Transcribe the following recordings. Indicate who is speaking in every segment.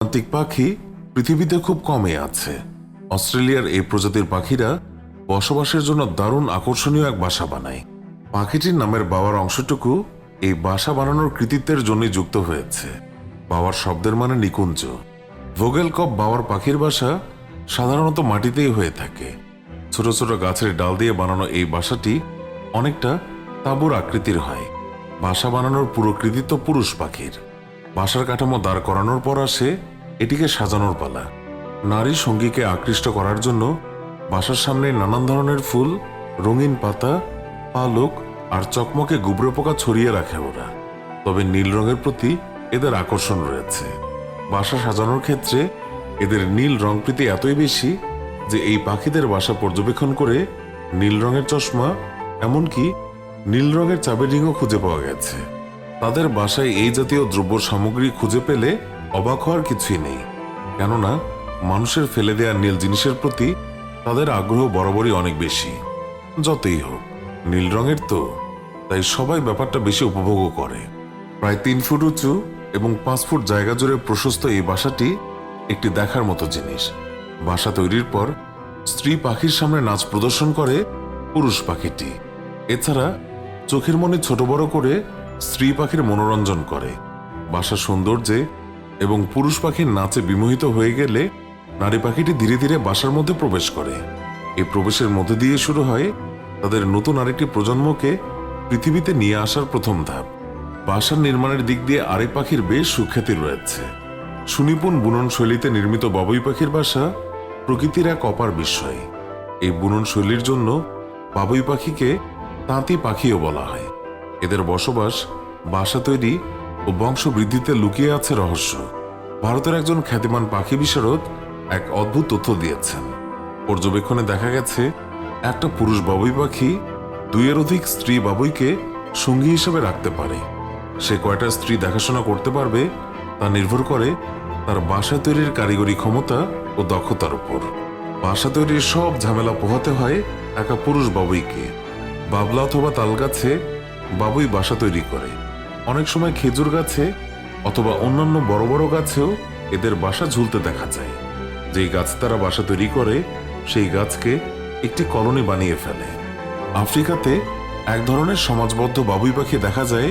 Speaker 1: প্রান্তিক পাখি পৃথিবীতে খুব কমই আছে। অস্ট্রেলিয়ার এই প্রজাতির পাখিরা বসবাসের জন্য দারুণ আকর্ষণীয় এক বাসা বানায়। পাখিটির নামের বাবার অংশটুকু এই বাসা বানানোর কৃতিত্বের জন্য যুক্ত হয়েছে। বাবার শব্দের মানে নিকুঞ্জ। ভোগেল কপ বাবার পাখির বাসা সাধারণত মাটিতেই হয়ে থাকে। ছোট ছোট গাছের ডাল দিয়ে বানানো এই বাসাটি অনেকটা তাঁবুর আকৃতির হয়। বাসা বানানোর পুরো কৃতিত্ব পুরুষ পাখির। বাসার কাঠামো দাঁড় করানোর পর আসে এটিকে সাজানোর পালা। নারী সঙ্গীকে আকৃষ্ট করার জন্য বাসার সামনে নানান ধরনের ফুল, রঙিন পাতা, পালক আর চকমকে গুবরে পোকা ছড়িয়ে রাখে ওরা। তবে নীল রঙের প্রতি এদের আকর্ষণ রয়েছে। বাসা সাজানোর ক্ষেত্রে এদের নীল রং প্রীতি এতই বেশি যে এই পাখিদের বাসা পর্যবেক্ষণ করে নীল রঙের চশমা, এমনকি নীল রঙের চাবির রিংও খুঁজে পাওয়া গেছে। তাদের বাসায় এই জাতীয় দ্রব্য সামগ্রী খুঁজে পেলে অবাক হওয়ার কিছুই নেই। কেননা, মানুষের ফেলে দেওয়া নীল জিনিসের প্রতি তাদের আগ্রহ বরাবরই অনেক বেশি। যতই হোক, নীল রঙের তো, তাই সবাই ব্যাপারটা বেশি উপভোগও করে। প্রায় তিন ফুট উঁচু এবং পাঁচ ফুট জায়গা জুড়ে প্রশস্ত এই বাসাটি একটি দেখার মতো জিনিস। বাসা তৈরির পর স্ত্রী পাখির সামনে নাচ প্রদর্শন করে পুরুষ পাখিটি। এছাড়া চোখের মনে ছোট বড় করে স্ত্রী পাখির মনোরঞ্জন করে। বাসা সৌন্দর্যে এবং পুরুষ পাখির নাচে বিমোহিত হয়ে গেলে নারী পাখিটি ধীরে ধীরে বাসার মধ্যে প্রবেশ করে। এই প্রবেশের মধ্যে দিয়ে শুরু হয় তাদের নতুন আরেকটি প্রজন্মকে পৃথিবীতে নিয়ে আসার প্রথম ধাপ। বাসার নির্মাণের দিক দিয়ে আরেক পাখির বেশ সুখ্যাতি রয়েছে। সুনিপুণ বুনন শৈলীতে নির্মিত বাবুই পাখির বাসা প্রকৃতির এক অপার বিস্ময়। এই বুনন শৈলীর জন্য বাবুই পাখিকে তাঁতি পাখিও বলা হয়। এদের বসবাস বাসা তৈরি ও বংশ বৃদ্ধিতে লুকিয়ে আছে রহস্য। ভারতের একজন খ্যাতিমান পাখি বিশারদ এক অদ্ভুত তথ্য দিয়েছেন। পর্যবেক্ষণে দেখা গেছে, একটা পুরুষ বাবুই পাখি দুইয়ের অধিক স্ত্রী বাবুইকে সঙ্গী হিসেবে রাখতে পারে। সে কয়টা স্ত্রী দেখাশোনা করতে পারবে তা নির্ভর করে তার বাসা তৈরির কারিগরি ক্ষমতা ও দক্ষতার উপর। বাসা তৈরির সব ঝামেলা পোহাতে হয় একা পুরুষ বাবুইকে। বাবলা অথবা তাল গাছে বাবুই বাসা তৈরি করে। অনেক সময় খেজুর গাছে অথবা অন্যান্য বড় বড় গাছেও এদের বাসা ঝুলতে দেখা যায়। যেই গাছ তারা বাসা তৈরি করে, সেই গাছকে একটি কলোনি বানিয়ে ফেলে। আফ্রিকাতে এক ধরনের সমাজবদ্ধ বাবুই পাখি দেখা যায়,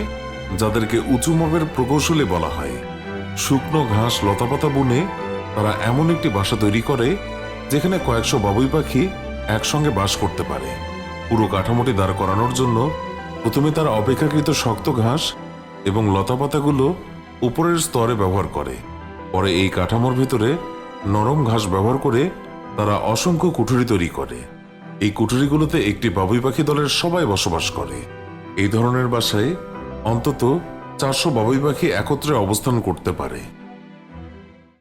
Speaker 1: যাদেরকে উঁচু মবের প্রকৌশলী বলা হয়। শুকনো ঘাস, লতাপাতা বুনে তারা এমন একটি বাসা তৈরি করে, যেখানে কয়েকশো বাবুই পাখি একসঙ্গে বাস করতে পারে। পুরো কাঠামোটি দাঁড় করানোর জন্য প্রথমে তারা অপেক্ষাকৃত শক্ত ঘাস এবং লতাপাতাগুলো উপরের স্তরে ব্যবহার করে। পরে এই কাঠামোর ভিতরে নরম ঘাস ব্যবহার করে তারা অসংখ্য কুঠুরি তৈরি করে। এই কুঠুরিগুলোতে একটি বাবুই পাখি দলের সবাই বসবাস করে। এই ধরনের বাসায় অন্তত চারশো বাবুই পাখি একত্রে অবস্থান করতে পারে।